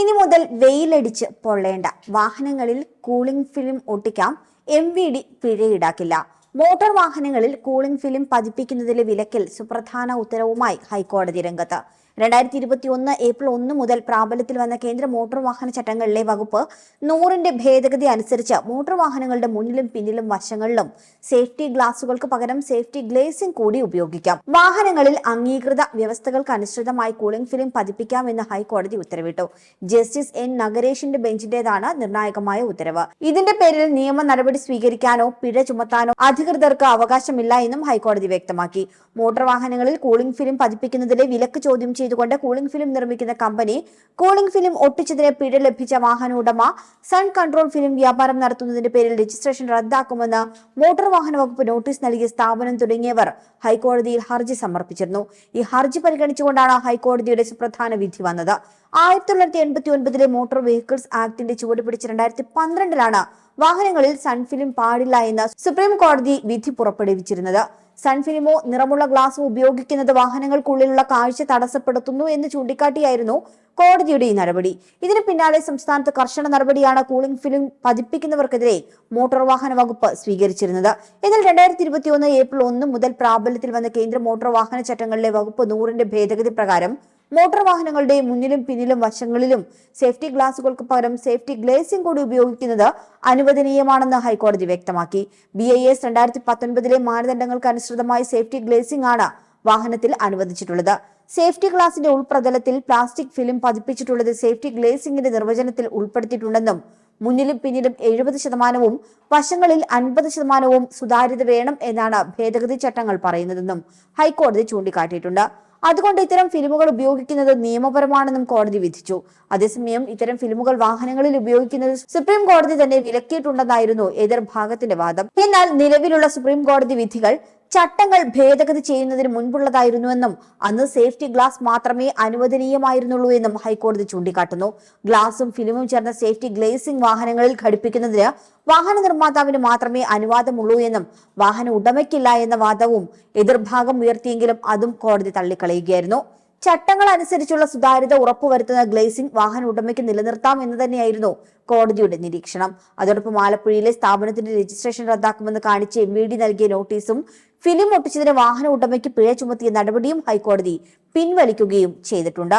ഇനി മുതൽ വെയിലടിച്ച് പൊള്ളേണ്ട. വാഹനങ്ങളിൽ കൂളിംഗ് ഫിലിം ഒട്ടിക്കാം. എം വി ഡി പിഴ ഈടാക്കില്ല. മോട്ടോർ വാഹനങ്ങളിൽ കൂളിംഗ് ഫിലിം പതിപ്പിക്കുന്നതിലെ വിലക്കിൽ സുപ്രധാന ഉത്തരവുമായി ഹൈക്കോടതി രംഗത്ത്. രണ്ടായിരത്തി ഇരുപത്തി ഒന്ന് ഏപ്രിൽ ഒന്ന് മുതൽ പ്രാബല്യത്തിൽ വന്ന കേന്ദ്ര മോട്ടോർ വാഹന ചട്ടങ്ങളിലെ വകുപ്പ് നൂറിന്റെ ഭേദഗതി അനുസരിച്ച് മോട്ടോർ വാഹനങ്ങളുടെ മുന്നിലും പിന്നിലും വശങ്ങളിലും സേഫ്റ്റി ഗ്ലാസുകൾക്ക് പകരം സേഫ്റ്റി ഗ്ലേസിംഗ് കൂടി ഉപയോഗിക്കാം. വാഹനങ്ങളിൽ അംഗീകൃത വ്യവസ്ഥകൾക്ക് അനുസൃതമായി കൂളിംഗ് ഫിലിം പതിപ്പിക്കാമെന്ന് ഹൈക്കോടതി ഉത്തരവിട്ടു. ജസ്റ്റിസ് എൻ നഗരേഷിന്റെ ബെഞ്ചിന്റേതാണ് നിർണായകമായ ഉത്തരവ്. ഇതിന്റെ പേരിൽ നിയമ നടപടി സ്വീകരിക്കാനോ പിഴ ചുമത്താനോ അധികൃതർക്ക് അവകാശമില്ല എന്നും ഹൈക്കോടതി വ്യക്തമാക്കി. മോട്ടോർ വാഹനങ്ങളിൽ കൂളിംഗ് ഫിലിം പതിപ്പിക്കുന്നതിലെ വിലക്ക് ചോദ്യം ചെയ്തുകൊണ്ട് കൂളിംഗ് ഫിലിം നിർമ്മിക്കുന്ന കമ്പനി കൂളിംഗ് ഫിലിം ഒട്ടിച്ചതിന് പിഴ ലഭിച്ച വാഹന ഉടമ സൺ കൺട്രോൾ ഫിലിം വ്യാപാരം നടത്തുന്നതിന്റെ പേരിൽ രജിസ്ട്രേഷൻ റദ്ദാക്കുമെന്ന് മോട്ടോർ വാഹന വകുപ്പ് നോട്ടീസ് നൽകിയ സ്ഥാപനം തുടങ്ങിയവർ ഹൈക്കോടതിയിൽ ഹർജി സമർപ്പിച്ചിരുന്നു. ഈ ഹർജി പരിഗണിച്ചുകൊണ്ടാണ് ഹൈക്കോടതിയുടെ സുപ്രധാന വിധി വന്നത്. ആയിരത്തി തൊള്ളായിരത്തി എൺപത്തി ഒൻപതിലെ മോട്ടോർ വെഹിക്കിൾസ് ആക്ടിന്റെ ചുവട് പിടിച്ച് രണ്ടായിരത്തി പന്ത്രണ്ടിലാണ് വാഹനങ്ങളിൽ സൺഫിലിം പാടില്ല എന്ന് സുപ്രീം കോടതി വിധി പുറപ്പെടുവിച്ചിരുന്നത്. സൺഫിലിമോ നിറമുള്ള ഗ്ലാസോ ഉപയോഗിക്കുന്നത് വാഹനങ്ങൾക്കുള്ളിലുള്ള കാഴ്ച തടസ്സപ്പെടുത്തുന്നു എന്ന് ചൂണ്ടിക്കാട്ടിയായിരുന്നു കോടതിയുടെ ഈ നടപടി. ഇതിന് പിന്നാലെ സംസ്ഥാനത്ത് കർശന നടപടിയാണ് കൂളിംഗ് ഫിലിം പതിപ്പിക്കുന്നവർക്കെതിരെ മോട്ടോർ വാഹന വകുപ്പ് സ്വീകരിച്ചിരുന്നത്. എന്നാൽ രണ്ടായിരത്തി ഇരുപത്തി ഒന്ന് ഏപ്രിൽ ഒന്ന് മുതൽ പ്രാബല്യത്തിൽ വന്ന കേന്ദ്ര മോട്ടോർ വാഹന ചട്ടങ്ങളിലെ വകുപ്പ് നൂറിന്റെ ഭേദഗതി പ്രകാരം മോട്ടോർ വാഹനങ്ങളുടെ മുന്നിലും പിന്നിലും വശങ്ങളിലും സേഫ്റ്റി ഗ്ലാസുകൾക്ക് പകരം സേഫ്റ്റി ഗ്ലേസിംഗ് കൂടി ഉപയോഗിക്കുന്നത് അനുവദനീയമാണെന്ന് ഹൈക്കോടതി വ്യക്തമാക്കി. ബി ഐ എസ് രണ്ടായിരത്തി പത്തൊൻപതിലെ മാനദണ്ഡങ്ങൾക്ക് അനുസൃതമായി സേഫ്റ്റി ഗ്ലേസിംഗ് ആണ് വാഹനത്തിൽ അനുവദിച്ചിട്ടുള്ളത്. സേഫ്റ്റി ഗ്ലാസിന്റെ ഉൾപ്രതലത്തിൽ പ്ലാസ്റ്റിക് ഫിലിം പതിപ്പിച്ചിട്ടുള്ളത് സേഫ്റ്റി ഗ്ലേസിംഗിന്റെ നിർവചനത്തിൽ ഉൾപ്പെടുത്തിയിട്ടുണ്ടെന്നും മുന്നിലും പിന്നിലും എഴുപത് ശതമാനവും വശങ്ങളിൽ അൻപത് ശതമാനവും സുതാര്യത വേണം എന്നാണ് ഭേദഗതി ചട്ടങ്ങൾ പറയുന്നതെന്നും ഹൈക്കോടതി ചൂണ്ടിക്കാട്ടിയിട്ടുണ്ട്. അതുകൊണ്ട് ഇത്തരം ഫിലിമുകൾ ഉപയോഗിക്കുന്നത് നിയമപരമാണെന്നും കോടതി വിധിച്ചു. അതേസമയം ഇത്തരം ഫിലിമുകൾ വാഹനങ്ങളിൽ ഉപയോഗിക്കുന്നത് സുപ്രീം കോടതി തന്നെ വിലക്കിയിട്ടുണ്ടെന്നായിരുന്നു എതിർഭാഗത്തിന്റെ വാദം. എന്നാൽ നിലവിലുള്ള സുപ്രീം കോടതി വിധികൾ ചട്ടങ്ങൾ ഭേദഗതി ചെയ്യുന്നതിന് മുൻപുള്ളതായിരുന്നുവെന്നും അന്ന് സേഫ്റ്റി ഗ്ലാസ് മാത്രമേ അനുവദനീയമായിരുന്നുള്ളൂ എന്നും ഹൈക്കോടതി ചൂണ്ടിക്കാട്ടുന്നു. ഗ്ലാസും ഫിലിമും ചേർന്ന സേഫ്റ്റി ഗ്ലേസിംഗ് വാഹനങ്ങളിൽ ഘടിപ്പിക്കുന്നതിന് വാഹന നിർമ്മാതാവിന് മാത്രമേ അനുവാദമുള്ളൂ എന്നും വാഹന ഉടമയ്ക്കില്ല എന്ന വാദവും എതിർഭാഗം ഉയർത്തിയെങ്കിലും അതും കോടതി തള്ളിക്കളയുകയായിരുന്നു. ചട്ടങ്ങൾ അനുസരിച്ചുള്ള സുതാര്യത ഉറപ്പുവരുത്തുന്ന ഗ്ലേസിംഗ് വാഹന ഉടമയ്ക്ക് നിലനിർത്താം എന്ന് തന്നെയായിരുന്നു കോടതിയുടെ നിരീക്ഷണം. അതോടൊപ്പം ആലപ്പുഴയിലെ സ്ഥാപനത്തിന്റെ രജിസ്ട്രേഷൻ റദ്ദാക്കുമെന്ന് കാണിച്ച് എം നൽകിയ നോട്ടീസും ഫിലിം ഒട്ടിച്ചതിന് വാഹന ഉടമയ്ക്ക് പിഴ ചുമത്തിയ നടപടിയും ഹൈക്കോടതി പിൻവലിക്കുകയും ചെയ്തിട്ടുണ്ട്.